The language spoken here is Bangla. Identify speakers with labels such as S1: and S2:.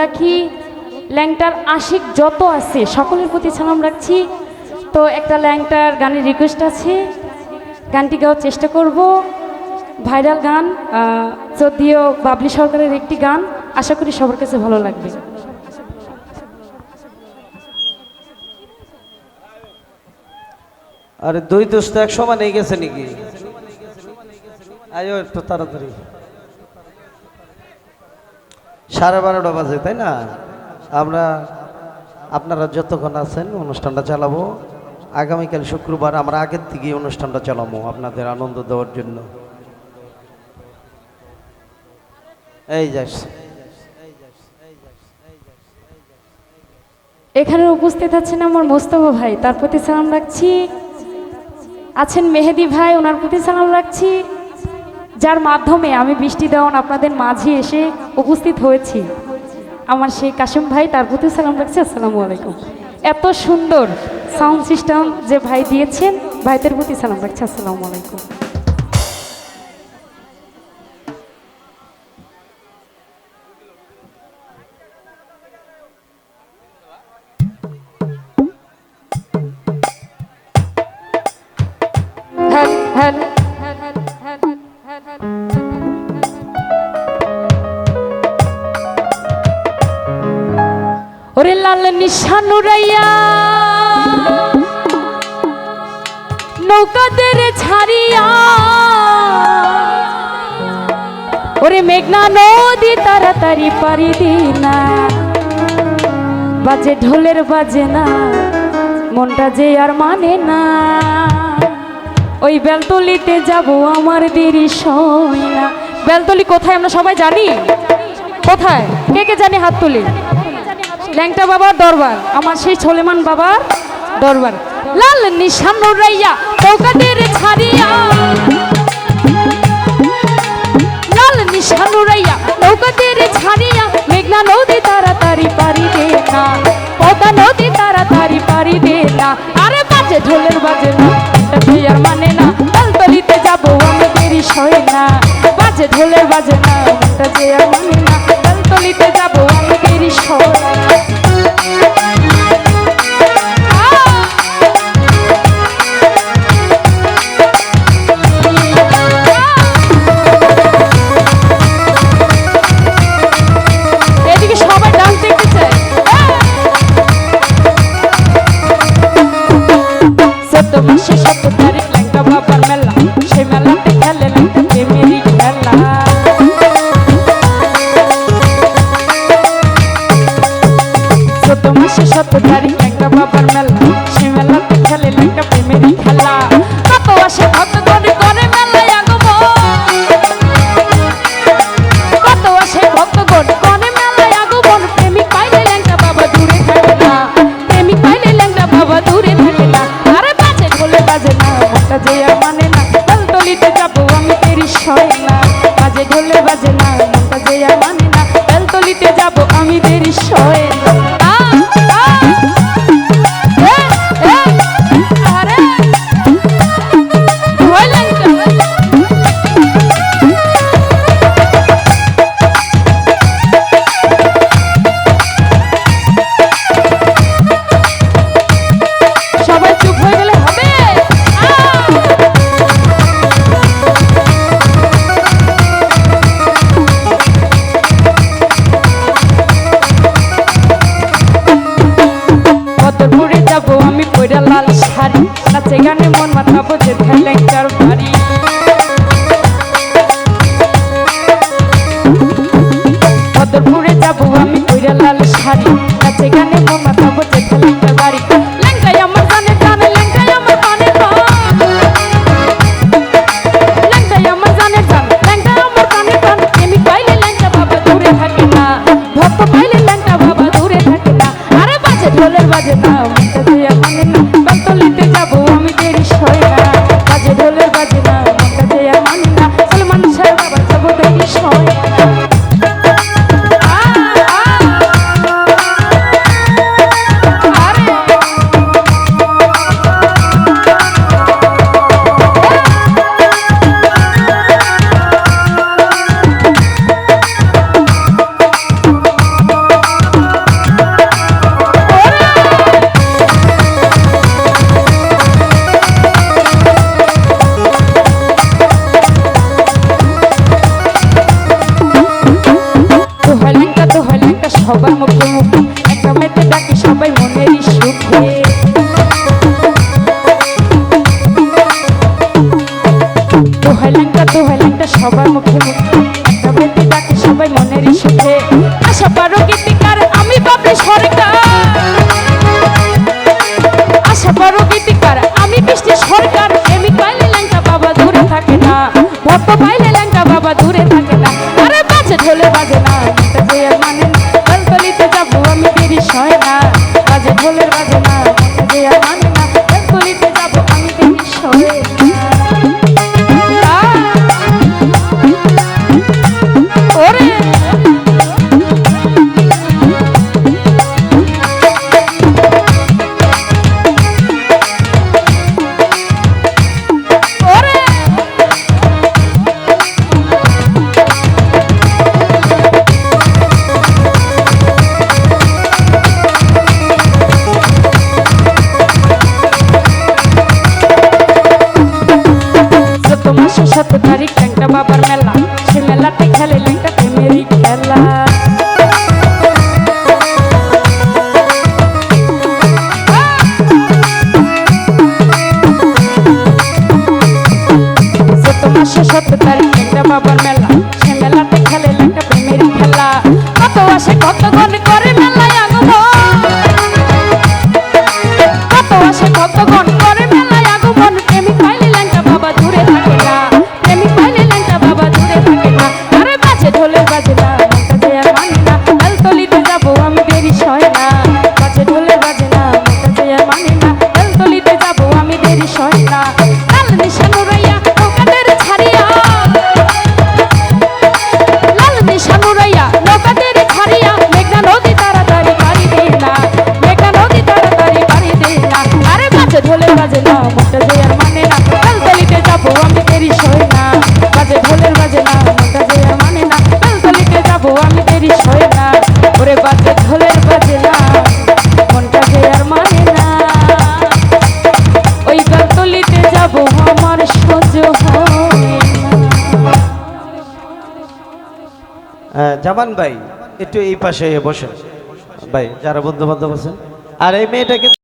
S1: রাখি। ল্যাংটার আশিক যত আছে, সকলের প্রতি সালাম রাখছি। তো একটা ল্যাংটার গানের রিকোয়েস্ট আছে। গানটি গাওয়ার চেষ্টা করব। ভাইরাল গান যদিও বাবলি সরকারের একটি গান, আশা করি সবার কাছে ভালো লাগবে।
S2: আরে দুই দোস্ত এক সমান গেছে নাকি? আয়ো একটু তাড়াতাড়ি। সাড়ে বারোটা বাজে, তাই না? আমরা আপনারা যতক্ষণ আছেন অনুষ্ঠানটা চালাবো। আগামীকাল শুক্রবার আমরা আগের থেকে অনুষ্ঠানটা চালাবো আপনাদের আনন্দ দেওয়ার জন্য। এই যাস
S1: এখানে উপস্থিত আছেন আমার মোস্তফা ভাই, তার প্রতি সালাম রাখছি। আছেন মেহেদি ভাই, ওনার প্রতি সালাম রাখছি। যার মাধ্যমে আমি বৃষ্টি দেওয়ান আপনাদের মাঝে এসে উপস্থিত হয়েছি। আমার সেই কাশিম ভাই, তার প্রতি সালাম রাখছি, আসসালামু আলাইকুম। এত সুন্দর সাউন্ড সিস্টেম যে ভাই দিয়েছেন, ভাইদের প্রতি সালাম রাখছি, আসসালামু আলাইকুম। ওরে লাল নিশানুরাইয়া নৌকাদের ছাড়িয়া। ওরে মেঘনা নদী তাড়াতাড়ি পারি দিনা। বাজে ঢোলের বাজে না, মনটা যে আর মানে না। ওই বেলতলিতে যাব আমার দেরি না। বেলতলি কোথায় আমরা সবাই জানি? কোথায়? কে কে জানি হাত তুলি? ল্যাংটা বাবার দরবার, আমার সেই ছোলেমান বাবার দরবার। লাল নিশান রাইয়া ছাড়িয়া। লাল রাইয়া ছাড়িয়া, মেঘনা নদী তাড়াতাড়ি পারি দে না পদা নদী তাড়াতাড়ি পারি দে না। আরে বাজে ঢোলের বাজে না মানে না। যাব দেরি শাড়ি নাচে গানে মন মাথাবো যে ঠেলেঙ্কার vamos Yeah. তোমার সে সাত তারিখ ট্যাংটা বাবার মেলা। ঢোলের বাজে না, মনটা যে আর মানে না। কাল আমি, দেরি সই না। বাজে ঢোলের বাজে না, মনটা যে আর মানে না। কাল আমি, দেরি সই না। ওরে বাজে ঢোলের বাজে না, মনটা যে আর মানে না। ওই আমার সহ্য
S2: জামান ভাই, একটু এই পাশে বসে ভাই, যারা বন্ধু বান্ধব আছেন। আর এই মেয়েটাকে